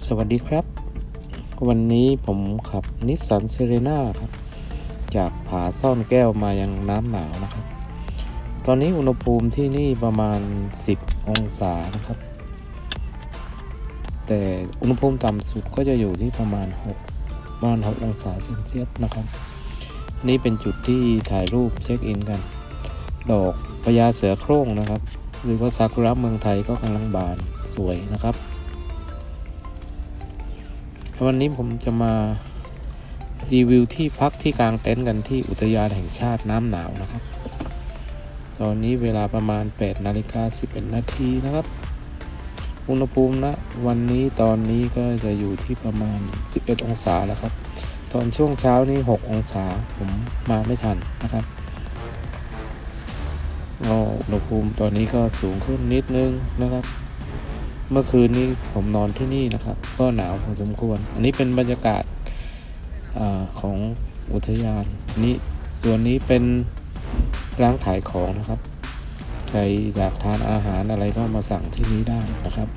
สวัสดีครับ วันนี้ผมขับนิสสันเซเรนาครับ จากผาซ่อนแก้วมายังน้ำหนาวนะครับ ตอนนี้อุณหภูมิที่นี่ประมาณ 10 องศานะครับ แต่อุณหภูมิต่ำสุดก็จะอยู่ที่ประมาณ 6 ประมาณ 6 องศาเซนเซียสนะครับ นี่เป็นจุดที่ถ่ายรูปเช็คอินกัน ดอกพญาเสือโคร่งนะครับ หรือว่าซากุระเมืองไทยก็กำลังบานสวยนะครับ วันนี้ผมจะมารีวิวที่พักที่กลางเต็นท์กันที่อุทยานแห่งชาติน้ำหนาวนะครับ ตอนนี้เวลาประมาณ 8 นาฬิกา 11 นาทีนะครับ อุณหภูมินะวันนี้ตอนนี้ก็จะอยู่ที่ประมาณ 11 องศาแล้วครับ ตอนช่วงเช้านี้ 6 องศาผมมาไม่ทันนะครับอุณหภูมิตอนนี้ก็สูงขึ้นนิดนึงนะครับ เมื่อคืนนี้ผมนอนที่นี่นะครับ ก็หนาวพอสมควร อันนี้เป็นบรรยากาศอของอุทยานนี้ส่วนนี้เป็นร้านขายของนะครับ ใครอยากทานอาหารอะไรก็มาสั่งที่นี้ได้นะครับ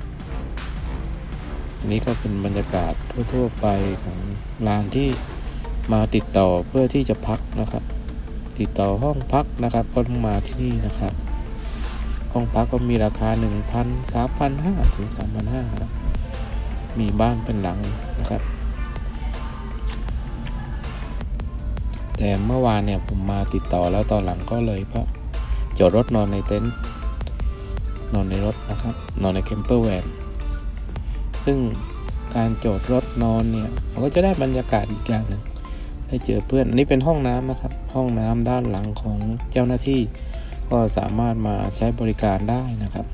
อันนี้ก็เป็นบรรยากาศทั่วๆไปของร้านที่มาติดต่อเพื่อที่จะพักนะครับ ติดต่อห้องพักนะครับก็ต้องมาที่นี่นะครับ ห้องพักก็มีราคา 1,000 3,500ถึง3,500ครับมีบ้านเป็นหลังนะครับ แต่เมื่อวานเนี่ยผมมาติดต่อแล้วตอนหลังก็เลยก็จอดรถนอนในเต็นท์นอนในรถนะครับ นอนในแคมเปอร์แวนซึ่งการจอดรถนอนเนี่ยมันก็จะได้บรรยากาศอีกอย่างหนึ่งได้เจอเพื่อน อันนี้เป็นห้องน้ำนะครับ ห้องน้ำด้านหลังของเจ้าหน้าที่ ก็สามารถมาใช้บริการได้นะครับ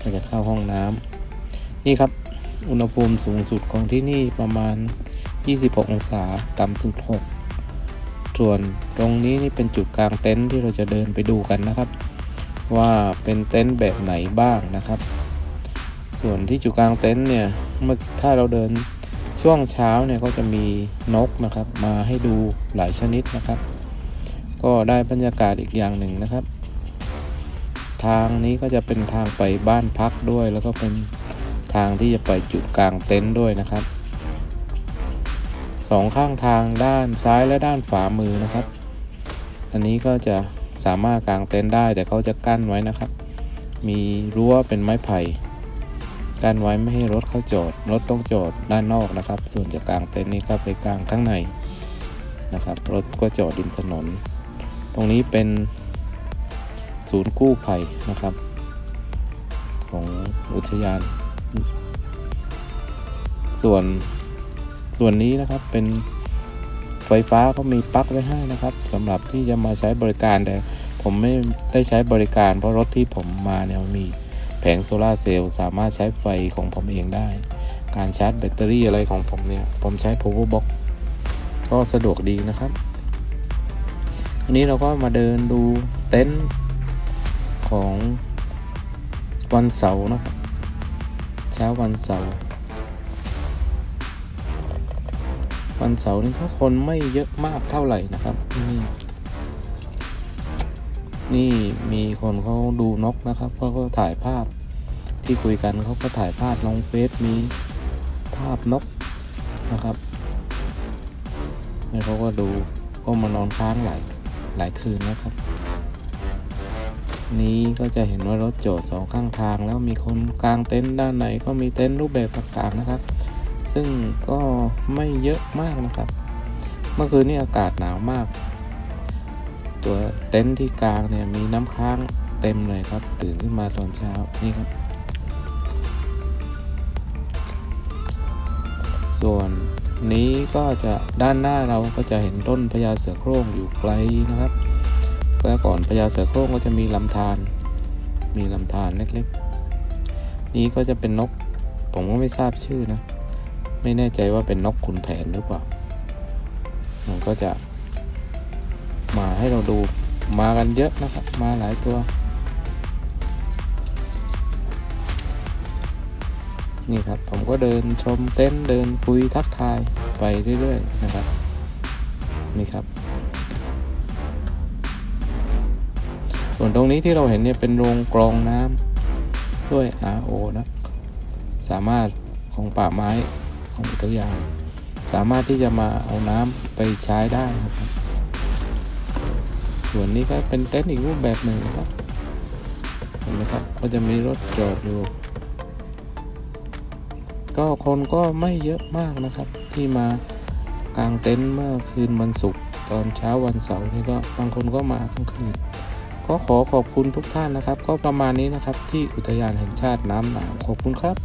ถ้าจะเข้าห้องน้ำนี่ครับอุณหภูมิสูงสุดของที่นี่ประมาณ 26 องศาต่ำสุด 6 ส่วนตรงนี้นี่เป็นจุดกลางเต็นท์ที่เราจะเดินไปดูกันนะครับ ว่าเป็นเต็นท์แบบไหนบ้างนะครับ ส่วนที่จุดกลางเต็นท์เนี่ยเมื่อถ้าเราเดินช่วงเช้าเนี่ยก็จะมีนกนะครับ มาให้ดูหลายชนิดนะครับ ก็ได้บรรยากาศอีกอย่างหนึ่งนะครับ ทางนี้ก็จะเป็นทางไปบ้านพักด้วย แล้วก็เป็นทางที่จะไปจุดกลางเต็นท์ด้วยนะครับสองข้างทางด้านซ้ายและด้านขวามือนะครับ อันนี้ก็จะสามารถกางเต็นท์ได้แต่เขาจะกั้นไว้นะครับ มีรั้วเป็นไม้ไผ่กั้นไว้ไม่ให้รถเข้าจอด รถต้องจอดด้านนอกนะครับ ส่วนจะกางเต็นท์นี้ก็ไปกางข้างในนะครับ รถก็จอดริมถนน รงนี้เป็นศูนย์กู้ภัยนะครับ ของอุทยาน ส่วนส่วนนี้นะครับเป็นไฟฟ้าก็มีปลั๊กไว้ให้นะครับสำหรับที่จะมาใช้บริการแต่ผมไม่ได้ใช้บริการเพราะรถที่ผมมาเนี่ยมีแผงโซลาเซลล์สามารถใช้ไฟของผมเองได้ การชาร์จแบตเตอรี่อะไรของผมเนี่ย ผมใช้ power box ก็สะดวกดีนะครับ อันนี้เราก็มาเดินดูเต็นท์ของวันเสาร์นะครับ เช้าวันเสาร์วันเสาร์นี่ก็คนไม่เยอะมากเท่าไหร่นะครับ นี่นี่มีคนเขาดูนกนะครับเขาก็ถ่ายภาพที่คุยกันเขาก็ถ่ายภาพลงเฟซมีภาพนกนะครับแล้วเขาก็ดูก็มานอนค้างหลาย หลายคืนนะครับ นี้ก็จะเห็นว่ารถโจอดสองข้างทาง แล้วมีคนกลางเต็นท์ด้านไหนก็มีเต็นท์รูปแบบต่างๆนะครับ ซึ่งก็ไม่เยอะมากนะครับ เมื่อคืนนี้อากาศหนาวมาก ตัวเต็นท์ที่กลางเนี่ยมีน้ำค้างเต็มเลยครับ ตื่นขึ้นมาตอนเช้านี่ครับ ส่วน นี้ก็จะด้านหน้าเราก็จะเห็นต้นพญาเสือโคร่งอยู่ไกลนะครับแล้วก่อนพญาเสือโคร่งก็จะมีลำธารมีลำธารเล็กๆ นี้ก็จะเป็นนกผมก็ไม่ทราบชื่อนะ ไม่แน่ใจว่าเป็นนกขุนแผนหรือเปล่ามันก็จะมาให้เราดูมากันเยอะนะครับ มาหลายตัว นี่ครับ ผมก็เดินชมเต็นท์เดินคุยทักทายไปเรื่อยๆนะครับ นี่ครับ ส่วนตรงนี้ที่เราเห็นเนี่ยเป็นโรงกรองน้ำด้วย RO นะ สามารถของป่าไม้ของอุทยานสามารถที่จะมาเอาน้ำไปใช้ได้นะครับ ส่วนนี้ก็เป็นเต็นท์อีกรูปแบบหนึ่งนะครับ เห็นไหมครับ ก็จะมีรถจอดอยู่ ก็คนก็ไม่เยอะมากนะครับ ที่มากางเต็นท์เมื่อคืนวันศุกร์ตอนเช้าวันเสาร์นี่ก็บางคนก็มากลางคืนก็ขอขอบคุณทุกท่านนะครับ ก็ประมาณนี้นะครับที่อุทยานแห่งชาติน้ำหนาวขอบคุณครับ